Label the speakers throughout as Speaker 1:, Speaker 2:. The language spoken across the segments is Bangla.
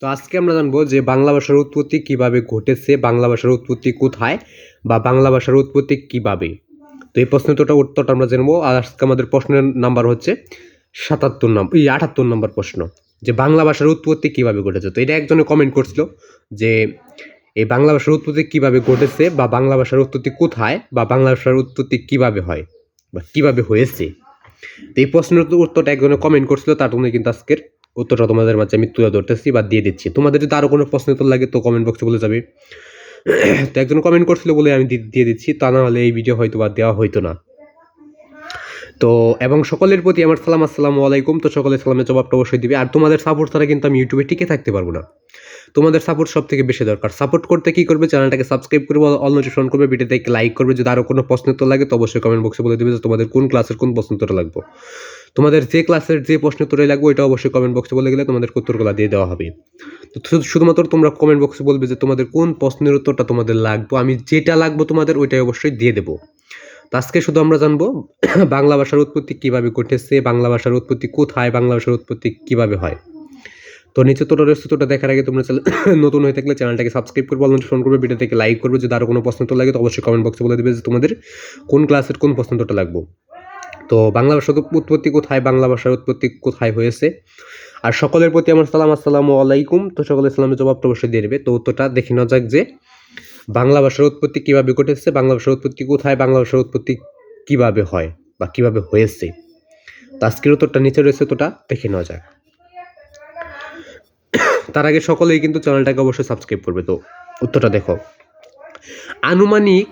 Speaker 1: তো আজকে আমরা জানব যে বাংলা ভাষার উৎপত্তি কীভাবে ঘটেছে, বাংলা ভাষার উৎপত্তি কোথায় বা বাংলা ভাষার উৎপত্তি কীভাবে? তো এই প্রশ্নটা উত্তরটা আমরা জানব। আর আজকে আমাদের প্রশ্নের নাম্বার হচ্ছে সাতাত্তর নম্বর এই আটাত্তর নম্বর প্রশ্ন, যে বাংলা ভাষার উৎপত্তি কীভাবে ঘটেছে? তো এটা একজনে কমেন্ট করছিল যে এই বাংলা ভাষার উৎপত্তি কীভাবে ঘটেছে বা বাংলা ভাষার উৎপত্তি কোথায় বা বাংলা ভাষার উৎপত্তি কীভাবে হয় বা কীভাবে হয়েছে? তো এই প্রশ্নের উত্তরটা একজনে কমেন্ট করছিল, তার জন্য কিন্তু আজকের উত্তরটা তোমাদের মাঝে আমি তুলে ধরতেছি বা দিয়ে দিচ্ছি। তোমাদের যদি আরও কোনো প্রশ্ন উত্তর লাগে তো কমেন্ট বক্সে বলে যাবে। তো একজন কমেন্ট করছিল বলে আমি দিয়ে দিচ্ছি, তা না হলে এই ভিডিও হয়তো বা দেওয়া হইতো না। তো এবং সকলের প্রতি আমার সালাম, আসসালামু আলাইকুম। তো সকলের সালামের জবাবটা অবশ্যই দিবে। আর তোমাদের সাপোর্ট ছাড়া কিন্তু আমি ইউটিউবে টিকে থাকতে পারব না। তোমাদের সাপোর্ট সব থেকে বেশি দরকার। সাপোর্ট করতে কি করবে চ্যানেলটাকে সাবস্ক্রাইব করবে অল নোটিফিকেশন করবে ভিডিওতে লাইক করবে। যদি আরও কোনো প্রশ্ন তো লাগে তো অবশ্যই কমেন্ট বক্সে বলে দেবে যে তোমাদের কোন ক্লাসের কোন প্রশ্ন লাগবে। তোমাদের যে ক্লাসের যে প্রশ্ন উত্তরে লাগবে, ওইটা অবশ্যই কমেন্ট বক্সে বলে গেলে তোমাদের উত্তরগুলো দিয়ে দেওয়া হবে। তো শুধুমাত্র তোমরা কমেন্ট বক্সে বলবে যে তোমাদের কোন প্রশ্নের উত্তরটা তোমাদের লাগবে, আমি যেটা লাগবে তোমাদের ওইটাই অবশ্যই দিয়ে দেবো। তো আজকে শুধু আমরা জানব বাংলা ভাষার উৎপত্তি কীভাবে ঘটেছে, বাংলা ভাষার উৎপত্তি কোথায়, বাংলা ভাষার উৎপত্তি কীভাবে হয়। তো নিচে তোর রেসিপিটা দেখার আগে তোমরা নতুন হয়ে থাকলে চ্যানেলটাকে সাবস্ক্রাইব করবে অলরেডি ফোন করবে ভিডিও থেকে লাইক করবে, যদি আরও কোনো প্রশ্ন উত্তর লাগে তো অবশ্যই কমেন্ট বক্সে বলে দেবে যে তোমাদের কোন ক্লাসের কোন উত্তরটা লাগবে। তো বাংলা ভাষার উৎপত্তি কোথায়, বাংলা ভাষার উৎপত্তি কোথায় হয়েছে? আর সকলের প্রতি আমার সালাম, আসসালামু আলাইকুম। তো সকলের সালামের জবাবটা অবশ্যই দিয়ে দেবে। তো উত্তরটা দেখে নেওয়া যাক যে বাংলা ভাষার উৎপত্তি কীভাবে ঘটেছে, বাংলা ভাষার উৎপত্তি কোথায়, বাংলা ভাষার উৎপত্তি কীভাবে হয় বা কীভাবে হয়েছে। তো আজকের উত্তরটা নিচে রয়েছে তোটা দেখে নেওয়া যাক। তার আগে সকলেই কিন্তু চ্যানেলটাকে অবশ্যই সাবস্ক্রাইব করবে। তো উত্তরটা দেখো। আনুমানিক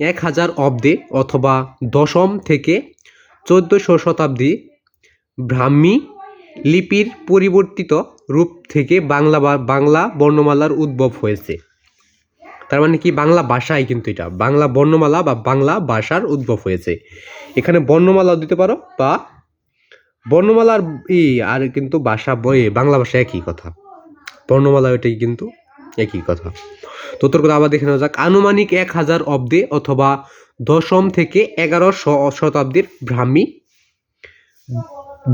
Speaker 1: এক হাজার অব্দে অথবা দশম থেকে চোদ্দোশো শতাব্দী ব্রাহ্মী লিপির পরিবর্তিত রূপ থেকে বাংলা বাংলা বর্ণমালার উদ্ভব হয়েছে। তার মানে কি? বাংলা ভাষাই কিন্তু এটা। বাংলা বর্ণমালা বা বাংলা ভাষার উদ্ভব হয়েছে। এখানে বর্ণমালাও দিতে পারো বা বর্ণমালার ই আর কিন্তু ভাষা বই বাংলা ভাষা একই কথা। বর্ণমালা এটাই কিন্তু একই কথা। তো কথা আবার দেখে নেওয়া যাক। আনুমানিক এক হাজার অব্দে অথবা দশম থেকে এগারো শতাব্দীর ব্রাহ্মী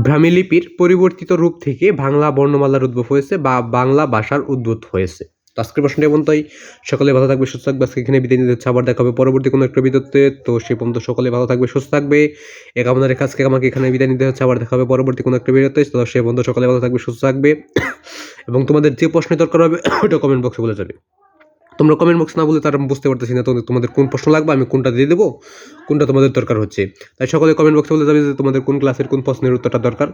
Speaker 1: ব্রাহ্মী লিপির পরিবর্তিত রূপ থেকে বাংলা বর্ণমালার উদ্ভব হয়েছে বা বাংলা ভাষার উদ্ভূত হয়েছে। তো আজকের প্রশ্নটি এবং তাই সকলে ভালো থাকবে, সুস্থ থাকবে। আজকে এখানে বিদায় নিতে হচ্ছে আবার দেখা হবে পরবর্তী কোনো একটা বিদ্যুতে। তো সে পর্যন্ত সকলে ভালো থাকবে, সুস্থ থাকবে। এ কামনা রেখে আজকে আমাকে এখানে বিদায় নিতে হচ্ছে। আবার দেখা হবে পরবর্তী কোনো একটা ভিডিওতে তো সে পর্যন্ত সকলে ভালো থাকবে, সুস্থ থাকবে। এবং তোমাদের যে প্রশ্নের দরকার হবে, ওটা কমেন্ট বক্সে বলে যাবে। তোমরা কমেন্ট বক্স না বলে তারা বুঝতে পারতেছি না তোমাদের তোমাদের কোন প্রশ্ন লাগবে, আমি কোনটা দিয়ে দেবো, কোনটা তোমাদের দরকার হচ্ছে। তাই সকলে কমেন্ট বক্সে বলে যাবে যে তোমাদের কোন ক্লাসের কোন প্রশ্নের উত্তরটা দরকার।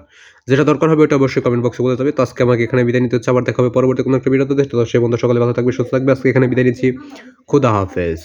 Speaker 1: যেটা দরকার হবে ওটা অবশ্যই কমেন্ট বক্সে বলে যাবে। তো আজকে আমাকে এখানে বিদায় নিতে হচ্ছে। আবার দেখা হবে পরবর্তী কোনো একটা ভিডিওতে তো। সে বন্ধু সকলে ভালো থাকবে, সুস্থ থাকবে। আজকে এখানে বিদায় নিচ্ছি। খুদা হাফেজ।